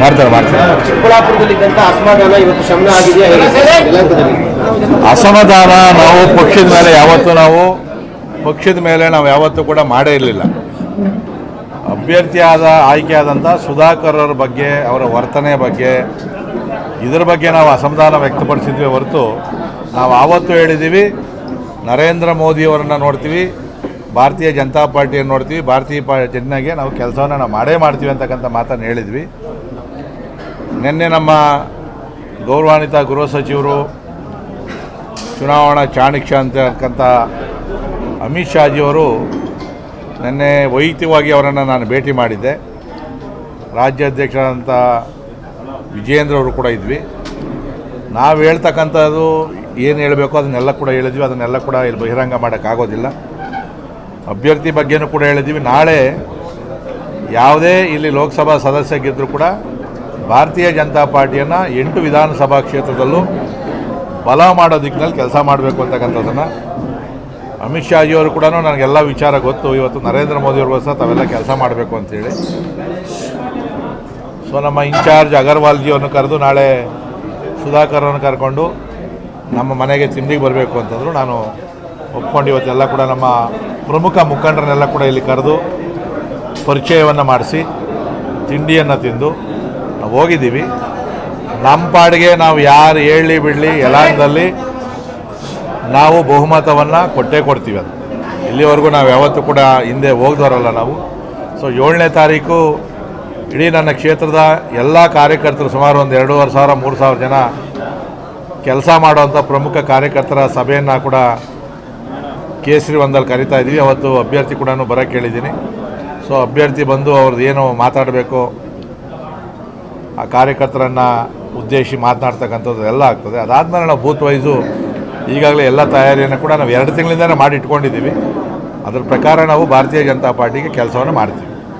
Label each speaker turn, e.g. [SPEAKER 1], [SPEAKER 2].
[SPEAKER 1] ಮಾಡ್ತಾರೆ ಮಾಡ್ತಾರೆ.
[SPEAKER 2] ಚಿಕ್ಕಬಳ್ಳಾಪುರದಲ್ಲಿದ್ದಂಥ ಅಸಮಾಧಾನ ಇವತ್ತು ಶಮನ ಆಗಿದೆಯಾ
[SPEAKER 1] ಅಸಮಾಧಾನ ನಾವು ಪಕ್ಷದ ಮೇಲೆ ಯಾವತ್ತೂ ನಾವು ಪಕ್ಷದ ಮೇಲೆ ನಾವು ಯಾವತ್ತೂ ಕೂಡ ಮಾಡೇ ಇರಲಿಲ್ಲ. ಅಭ್ಯರ್ಥಿಯಾದ ಆಯ್ಕೆಯಾದಂಥ ಸುಧಾಕರ್ ಅವರ ಬಗ್ಗೆ ಅವರ ವರ್ತನೆ ಬಗ್ಗೆ ಇದರ ಬಗ್ಗೆ ನಾವು ಅಸಮಾಧಾನ ವ್ಯಕ್ತಪಡಿಸಿದ್ವಿ ಹೊರತು ನಾವು ಆವತ್ತು ಹೇಳಿದ್ದೀವಿ ನರೇಂದ್ರ ಮೋದಿಯವರನ್ನು ನೋಡ್ತೀವಿ ಭಾರತೀಯ ಜನತಾ ಪಾರ್ಟಿಯನ್ನು ನೋಡ್ತೀವಿ, ಭಾರತೀಯ ಪಾ ಜನಗೆ ನಾವು ಕೆಲಸವನ್ನು ನಾವು ಮಾಡೇ ಮಾಡ್ತೀವಿ ಅಂತಕ್ಕಂಥ ಮಾತನ್ನು ಹೇಳಿದ್ವಿ. ನಿನ್ನೆ ನಮ್ಮ ಗೌರವಾನ್ವಿತ ಗೃಹ ಸಚಿವರು, ಚುನಾವಣಾ ಚಾಣಕ್ಯ ಅಂತಕ್ಕಂಥ ಅಮಿತ್ ಶಾಜಿಯವರು ನಿನ್ನೆ ವೈಯಕ್ತಿಕವಾಗಿ ಅವರನ್ನು ನಾನು ಭೇಟಿ ಮಾಡಿದ್ದೆ. ರಾಜ್ಯಾಧ್ಯಕ್ಷರಾದಂಥ ವಿಜಯೇಂದ್ರ ಅವರು ಕೂಡ ಇದ್ವಿ. ನಾವು ಹೇಳ್ತಕ್ಕಂಥದ್ದು ಏನು ಹೇಳಬೇಕು ಅದನ್ನೆಲ್ಲ ಕೂಡ ಹೇಳಿದ್ವಿ. ಅದನ್ನೆಲ್ಲ ಕೂಡ ಇಲ್ಲಿ ಬಹಿರಂಗ ಮಾಡೋಕ್ಕಾಗೋದಿಲ್ಲ ಅಭ್ಯರ್ಥಿ ಬಗ್ಗೆನೂ ಕೂಡ ಹೇಳಿದ್ದೀವಿ ನಾಳೆ ಯಾವುದೇ ಇಲ್ಲಿ ಲೋಕಸಭಾ ಸದಸ್ಯ ಗೆದ್ದರೂ ಕೂಡ ಭಾರತೀಯ ಜನತಾ ಪಾರ್ಟಿಯನ್ನು ಎಂಟು ವಿಧಾನಸಭಾ ಕ್ಷೇತ್ರದಲ್ಲೂ ಬಲ ಮಾಡೋ ದಿಕ್ಕಿನಲ್ಲಿ ಕೆಲಸ ಮಾಡಬೇಕು ಅಂತಕ್ಕಂಥದ್ದನ್ನು ಅಮಿತ್ ಶಾಜಿಯವರು ಕೂಡ ನನಗೆಲ್ಲ ವಿಚಾರ ಗೊತ್ತು. ಇವತ್ತು ನರೇಂದ್ರ ಮೋದಿಯವ್ರಿಗೋಸ್ಕರ ತಾವೆಲ್ಲ ಕೆಲಸ ಮಾಡಬೇಕು ಅಂತೇಳಿ. ಸೊ ನಮ್ಮ ಇನ್ಚಾರ್ಜ್ ಅಗರ್ವಾಲ್ಜಿಯನ್ನು ಕರೆದು ನಾಳೆ ಸುಧಾಕರನ್ನು ಕರ್ಕೊಂಡು ನಮ್ಮ ಮನೆಗೆ ತಿಂಡಿಗೆ ಬರಬೇಕು ಅಂತಂದರು ನಾನು ಒಪ್ಕೊಂಡು ಇವತ್ತೆಲ್ಲ ಕೂಡ ನಮ್ಮ ಪ್ರಮುಖ ಮುಖಂಡರನ್ನೆಲ್ಲ ಕೂಡ ಇಲ್ಲಿ ಕರೆದು ಪರಿಚಯವನ್ನು ಮಾಡಿಸಿ, ತಿಂಡಿಯನ್ನು ತಿಂದು ನಾವು ಹೋಗಿದ್ದೀವಿ. ನಮ್ಮ ಪಾಡಿಗೆ ನಾವು ಯಾರು ಹೇಳಿ ಬಿಡಲಿ ಎಲ್ಲದಲ್ಲಿ ನಾವು ಬಹುಮತವನ್ನು ಕೊಟ್ಟೇ ಕೊಡ್ತೀವಿ ಅದು. ಇಲ್ಲಿವರೆಗೂ ನಾವು ಯಾವತ್ತೂ ಕೂಡ ಹಿಂದೆ ಹೋಗ್ದವರಲ್ಲ ನಾವು. ಸೊ ಏಳನೇ ತಾರೀಕು ಇಡೀ ನನ್ನ ಕ್ಷೇತ್ರದ ಎಲ್ಲ ಕಾರ್ಯಕರ್ತರು ಸುಮಾರು ಒಂದು ಎರಡೂವರೆ ಸಾವಿರ, ಮೂರು ಸಾವಿರ ಜನ ಕೆಲಸ ಮಾಡುವಂಥ ಪ್ರಮುಖ ಕಾರ್ಯಕರ್ತರ ಸಭೆಯನ್ನು ಕೂಡ ಕೇಸರಿ ಒಂದಲ್ಲಿ ಕರಿತಾ ಇದ್ದೀವಿ ಅವತ್ತು ಅಭ್ಯರ್ಥಿ ಕೂಡ ಬರೋಕ್ಕೆ ಹೇಳಿದ್ದೀನಿ. ಸೊ ಅಭ್ಯರ್ಥಿ ಬಂದು ಅವ್ರದ್ದು ಏನು ಮಾತಾಡಬೇಕು, ಆ ಕಾರ್ಯಕರ್ತರನ್ನು ಉದ್ದೇಶಿ ಮಾತನಾಡ್ತಕ್ಕಂಥದ್ದು ಎಲ್ಲ ಆಗ್ತದೆ. ಅದಾದಮೇಲೆ ನಾವು ಬೂತ್ ವೈಸು ಈಗಾಗಲೇ ಎಲ್ಲ ತಯಾರಿಯನ್ನು ಕೂಡ ನಾವು ಎರಡು ತಿಂಗಳಿಂದನೇ ಮಾಡಿ ಇಟ್ಕೊಂಡಿದ್ದೀವಿ ಅದ್ರ ಪ್ರಕಾರ ನಾವು ಭಾರತೀಯ ಜನತಾ ಪಾರ್ಟಿಗೆ ಕೆಲಸವನ್ನು ಮಾಡ್ತೀವಿ.